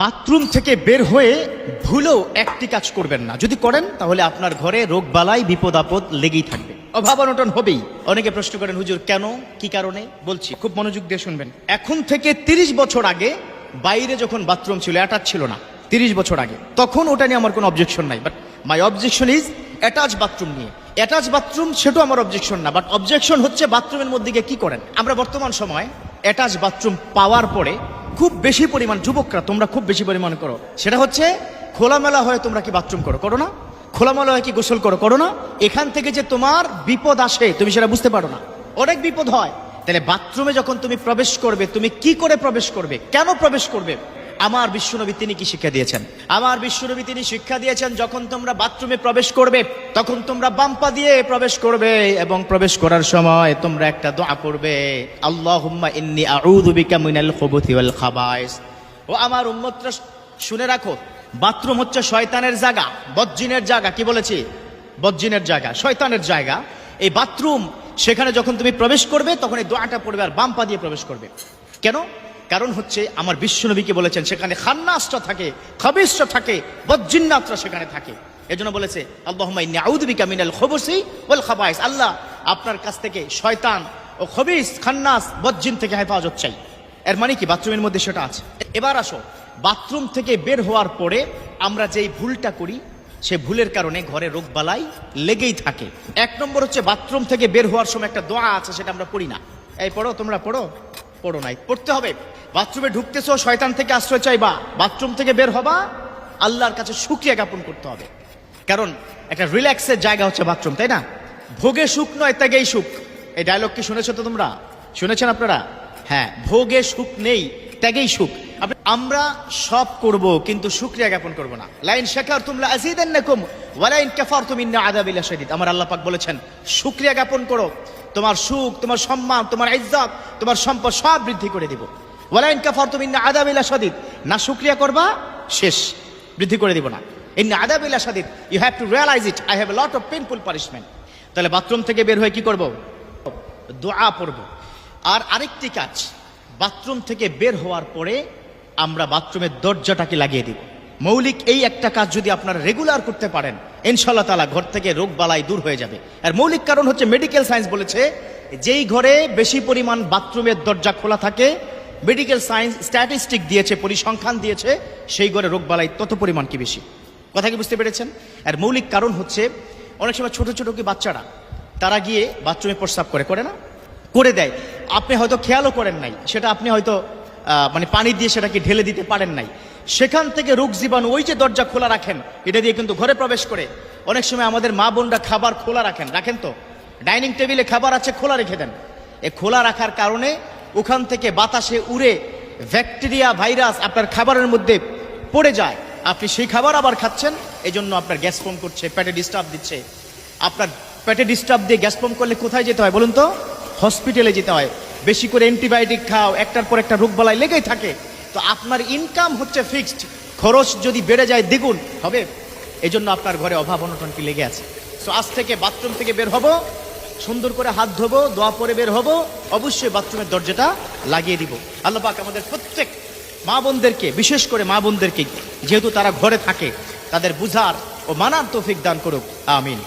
Bathroom থেকে বের হয়ে ভুলেও একটি কাজ করবেন না। যদি করেন, তাহলে আপনার ঘরে রোগ বালাই, বিপদ আপদ লেগেই থাকবে। অভাব অনটন হবেই। অনেকে প্রশ্ন করেন, হুজুর, কেন? কি কারণে? বলছি, খুব মনোযোগ দিয়ে শুনবেন। এখন থেকে তিরিশ বছর আগে বাইরে যখন বাথরুম ছিল, অ্যাটাচ ছিল না, তিরিশ বছর আগে, তখন ওটা নিয়ে আমার কোনো অবজেকশন নাই। But my objection is attach bathroom নিয়ে। অ্যাটাচ বাথরুম, সেটাও আমার অবজেকশন না। বাট অবজেকশন হচ্ছে বাথরুমের মধ্যে গিয়ে কি করেন? আমরা বর্তমান সময় অ্যাটাচ বাথরুম পাওয়ার পরে খুব বেশি পরিমাণ যুবকরা তোমরা খুব বেশি পরিমাণ করো। সেটা হচ্ছে, খোলামেলা হয়ে তোমরা কি বাথরুম করো? করো না। খোলামেলা হয়ে কি গোসল করো? করো না। এখান থেকে যে তোমার বিপদ আসে, তুমি সেটা বুঝতে পারো না। অনেক বিপদ হয়। তাহলে বাথরুমে যখন তুমি প্রবেশ করবে, তুমি কি করে প্রবেশ করবে? কেন প্রবেশ করবে? আমার বিশ্বনবী তিনি কি শিক্ষা দিয়েছেন? আমার বিশ্বনবী তিনি শিক্ষা দিয়েছেন যখন তোমরা বাথরুমে প্রবেশ করবে, তখন তোমরা বাম্পা দিয়ে প্রবেশ করবে এবং প্রবেশ করার সময় তোমরা একটা দোয়া করবে, আল্লাহুম্মা ইন্নী আউযু বিকা মিনাল খুবুথি ওয়াল খাবাইস। ও আমার উম্মতরা, শুনে রাখো, বাথরুম হচ্ছে শয়তানের জায়গা, বজ্জিনের জায়গা, কি বলেছি? বজ্জিনের জায়গা, শয়তানের জায়গা। এই বাথরুম, সেখানে যখন তুমি প্রবেশ করবে, তখন এই দোয়াটা পড়বে আর বাম্পা দিয়ে প্রবেশ করবে। কেন? কারণ হচ্ছে আমার বিশ্বনবীকে বলেছেন, সেখানে খান্নাসটা থাকে খবিসটা থাকে বজ্জিন্নাতরা সেখানে থাকে। বলেছে ইন্নী আউযু বিকা মিনাল আল্লাহ আপনার কাছ থেকে শয়তান ও খবিস, খান্নাস বজ্জিন থেকে হেফাজত চাই। এর মানে কি? বাথরুমের মধ্যে সেটা আছে। এবার আসো, বাথরুম থেকে বের হওয়ার পরে আমরা যেই ভুলটা করি, সে ভুলের কারণে ঘরে রোগ বালাই লেগেই থাকে। এক নম্বর হচ্ছে, বাথরুম থেকে বের হওয়ার সময় একটা দোয়া আছে, সেটা আমরা পড়ি না। এই পড়ো, তোমরা পড়ো। পড়ো নাই। পড়তে হবে। বাথরুমে ঢুকতেছো, শয়তান থেকে আশ্রয় চাইবা। বাথরুম থেকে বের হবা, আল্লাহর কাছে সুক্রিয়া জ্ঞাপন করতে হবে। কারণ একটা রিল্যাক্সের জায়গা হচ্ছে বাথরুম, তাই না? ভোগে সুখ নয়, ত্যাগেই সুখ। এই ডায়লগ কি শুনেছো তো তোমরা? শুনেছেন আপনারা? হ্যাঁ ভোগে সুখ নেই, ত্যাগেই সুখ। আমরা সব করব, কিন্তু শুক্রিয়া জ্ঞাপন করব না। লাইন শেখার তোমরা আজিদান্নাকুম ওয়ালাইন কাফার তুমি আযাবিলা শাদীদ আমার আল্লাহ পাক বলেছেন, শুক্রিয়া জ্ঞাপন করো। তোমার সুখ, তোমার সম্মান, তোমার ইজ্জত, তোমার সম্পদ সব বৃদ্ধি করে দিব। ওয়ালাইন কাফার তুমি ইন্না আযাবিলা শাদীদ না শুক্রিয়া করবা, শেষ। বৃদ্ধি করে দিব না। ইন্না আযাবিলা শাদীদ you have to realise it I have lot of painful punishment তাহলে বাথরুম থেকে বের হয়ে কি করব? দোয়া পড়ব। আর আরেকটি কাজ, বাথরুম থেকে বের হওয়ার পরে আমরা বাথরুমের দরজাটাকে লাগিয়ে দিব। মৌলিক এই একটা কাজ যদি আপনারা রেগুলার করতে পারেন ইনশাল্লাহ তালা ঘর থেকে রোগ বালাই দূর হয়ে যাবে। আর মৌলিক কারণ হচ্ছে মেডিকেল সায়েন্স বলেছে, যেই ঘরে বেশি পরিমাণ বাথরুমের দরজা খোলা থাকে মেডিকেল সায়েন্স স্ট্যাটিস্টিক দিয়েছে, পরিসংখ্যান দিয়েছে, সেই ঘরে রোগ বালাই তত পরিমাণ কি বেশি। কথা কি বুঝতে পেরেছেন? আর মৌলিক কারণ হচ্ছে, অনেক সময় ছোট ছোট কি বাচ্চারা, তারা গিয়ে বাথরুমে প্রস্রাব করে করে না? করে দেয়। আপনি হয়তো খেয়ালও করেন নাই, সেটা আপনি হয়তো মানে পানি দিয়ে সেটাকে ঢেলে দিতে পারেন নাই। সেখান থেকে রোগ জীবাণু ওই যে দরজা খোলা রাখেন, এটা দিয়ে কিন্তু ঘরে প্রবেশ করে। অনেক সময় আমাদের মা বোনরা খাবার খোলা রাখেন রাখেন তো? ডাইনিং টেবিলে খাবার আছে, খোলা রেখে দেন। এ খোলা রাখার কারণে ওখান থেকে বাতাসে উড়ে ব্যাকটেরিয়া, ভাইরাস আপনার খাবারের মধ্যে পড়ে যায়। আপনি সেই খাবার আবার খাচ্ছেন এই জন্য আপনার গ্যাস ফর্ম করছে, পেটে ডিস্টার্ব দিচ্ছে। আপনার পেটে ডিস্টার্ব দিয়ে গ্যাস ফর্ম করলে কোথায় যেতে হয় বলুন তো? হসপিটালে যেতে হয়। বেশি করে অ্যান্টিবায়োটিক খাও, একটার পর একটা রোগ বালাই লেগেই থাকে। তো আপনার ইনকাম হচ্ছে ফিক্সড খরচ যদি বেড়ে যায় দ্বিগুণ হবে। এই জন্য আপনার ঘরে অভাব অনটন কি লেগে আছে? সো আজ থেকে বাথরুম থেকে বের হব, সুন্দর করে হাত ধোবো, দোয়া পরে বের হব, অবশ্যই বাথরুমের দরজাটা লাগিয়ে দিব। আল্লাহ পাক আমাদের প্রত্যেক মা বোনদেরকে, বিশেষ করে মা বোনদেরকে, যেহেতু তারা ঘরে থাকে, তাদের বুঝার ও মানার তৌফিক দান করুক। আমিন।